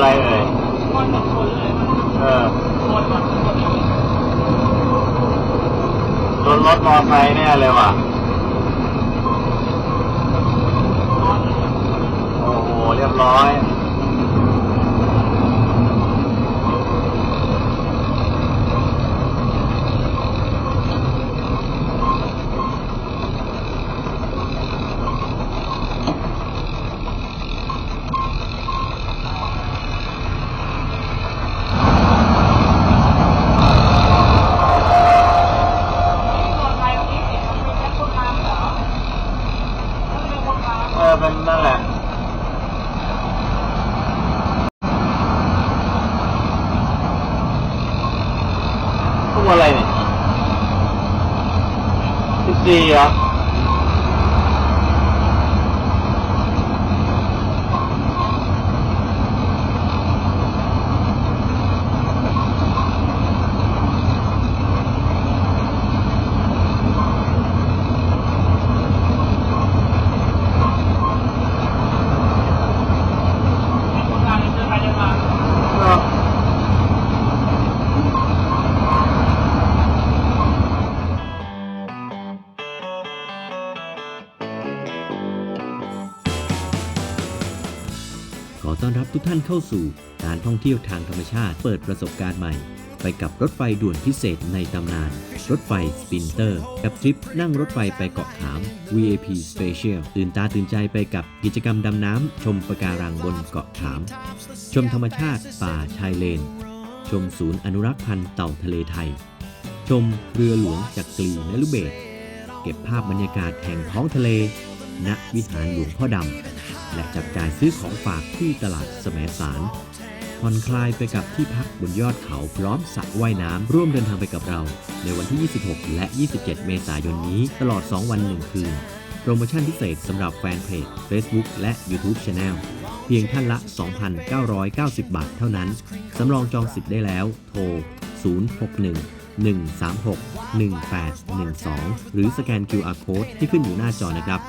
อะไรเอ่ยคนลยเออคนกับคนชนรถมอไซค์แน่เลยว่ะ โอ้โห เรียบร้อย เป็นนั่นแหละตู้อะไรเนี่ยสิบสี่เหรอ อต้อนรับทุกท่านเข้าสู่การท่องเที่ยวทางธรรมชาติเปิดประสบการณ์ใหม่ ไปกับรถไฟด่วนพิเศษในตำนาน รถไฟสปินเตอร์ กับทริปนั่งรถไฟไปเกาะขาม VAP Special ตื่นตาตื่นใจไปกับกิจกรรมดำน้ำ ชมปะการังบนเกาะขาม ชมธรรมชาติป่าชายเลน ชมศูนย์อนุรักษ์พันธุ์เต่าทะเลไทย ชมเรือหลวงจากกรีนลุเบศเก็บภาพบรรยากาศแห่งท้องทะเล ณวิหารหลวงพ่อดำ และจับจ่ายซื้อของฝากที่ตลาดแสมสารผ่อนคลายไปกับที่พักบนยอดเขาพร้อมสระว่ายน้ำร่วมเดินทางไปกับเรา ในวันที่ 26 และ 27 เมษายนนี้ตลอด 2 วัน 1 คืน โปรโมชั่นพิเศษสำหรับแฟนเพจ Facebook และ YouTube Channel เพียงท่านละ 2,990 บาทเท่านั้น สำรองจองสิทธิ์ได้แล้ว โทร 061 136 1812 หรือสแกน QR Code ที่ขึ้นอยู่หน้าจอนะครับ